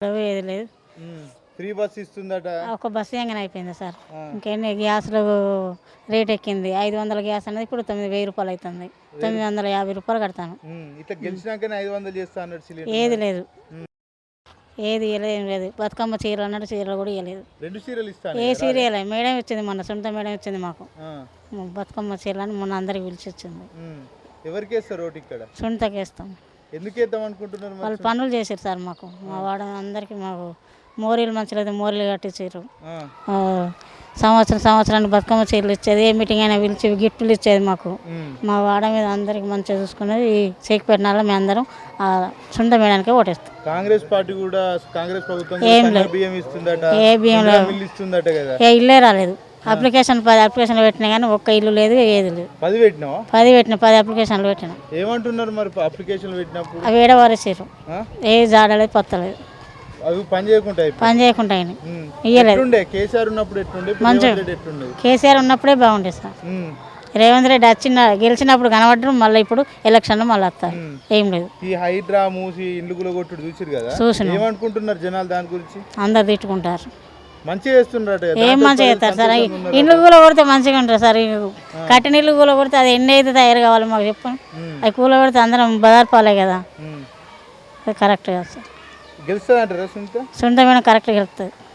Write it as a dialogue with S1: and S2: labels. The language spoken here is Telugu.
S1: ఏది లేదు.
S2: ఫ్రీ బస్ ఇస్తుందట.
S1: ఒక బస్సు ఎంగనే అయిపోయింది సార్. ఇంకెన్ని గ్యాస్లు రేట్ ఎక్కింది. ఐదు వందల గ్యాస్ అనేది ఇప్పుడు తొమ్మిది వెయ్యి రూపాయలు అవుతుంది తొమ్మిది వందల యాభై రూపాయలు కడతాను.
S2: ఉమ్, ఇట్లా గెలిచినాకనే ఐదు వందలు
S1: ఏది లేదు. ఏది ఇవ్వలేదు లేదు. బతుకమ్మ చీరలు అన్నట్టు చీరలు కూడా ఇవ్వలేదు
S2: రెండు సీరియల్ ఇస్తాను
S1: ఏ సీరియల్ మేడం ఇచ్చింది మొన్న సొంత మేడం ఇచ్చింది మాకు. బతుకమ్మ చీరలు అని మొన్న అందరికి పిలిచి వచ్చింది
S2: ఎవరికి వేస్తారు ఇక్కడ?
S1: సొంతకి వేస్తాం.
S2: ఎందుకు వేద్దాం అనుకుంటున్నారు మరి
S1: వాళ్ళు పనులు చేశారు సార్ మాకు. మా వాడ అందరికీ మాకు మోరీలు మంచిలేదు మోరీలు కట్టించారు సంవత్సరం సంవత్సరానికి బతుకమ్మ చీరలు ఇచ్చేది ఏ మీటింగ్ అయినా పిలిచి గిఫ్ట్లు ఇచ్చేది మాకు. మా వాడ మీద అందరికి మంచిగా చూసుకునేది ఈ చేకి పెట్టినాలో మేము అందరం ఆ సుంద మేడానికి ఓటేస్తాం.
S2: కాంగ్రెస్ పార్టీ కూడా కాంగ్రెస్ ప్రభుత్వం
S1: ఏం లేదు.
S2: సన్న బియ్యం ఇస్తుందట
S1: ఏ బియ్యం లేదు. ఏ ఇల్లే రాలేదు. అప్లికేషన్ పది అప్లికేషన్లు పెట్టినా కానీ ఒక్క ఇల్లు లేదు ఏది లేదు.
S2: పది పెట్టినావా?
S1: పది పెట్టిన పది అప్లికేషన్లు పెట్టిన.
S2: ఏమంటున్నారు మరి అప్లికేషన్ పెట్టినప్పుడు?
S1: అవి ఏడవరేసారు? ఏ జాడలేదు పత్తలేదు
S2: అవి పని చేయకుండా
S1: పని చేయకుండా. ఇయ్యలేదు.
S2: కేసీఆర్ ఉన్నప్పుడు ఇప్పుడు
S1: మంచిగా. కేసీఆర్ ఉన్నప్పుడే బాగుండే సార్. రేవంత్ రెడ్డి వచ్చిన గెలిచినప్పుడు కనబడరు మళ్ళీ ఇప్పుడు ఎలక్షన్లో మళ్ళీ వస్తారు. ఏం లేదు.
S2: ఈ హైడ్రా మూసి ఇండ్లు కొట్టుడు చూసిరు కదా?
S1: చూసినాం.
S2: ఏమనుకుంటున్నారు జనాలు దాని గురించి?
S1: అందరు తిట్టుకుంటారు. ఏం మంచిగా చేస్తారు సార్. ఇల్లు కూల కొడితే మంచిగా ఉంటారు సార్. కట్టిన ఇల్లు కూల కొడితే అది ఎన్ని అయితే తయారు కావాలి మాకు చెప్పండి. అది కూల కొడితే అందరం బదార్పాలే కదా. అది కరెక్ట్ కాదు సార్.
S2: సునీత?
S1: సొంతమైన కరెక్ట్ గెలుస్తుంది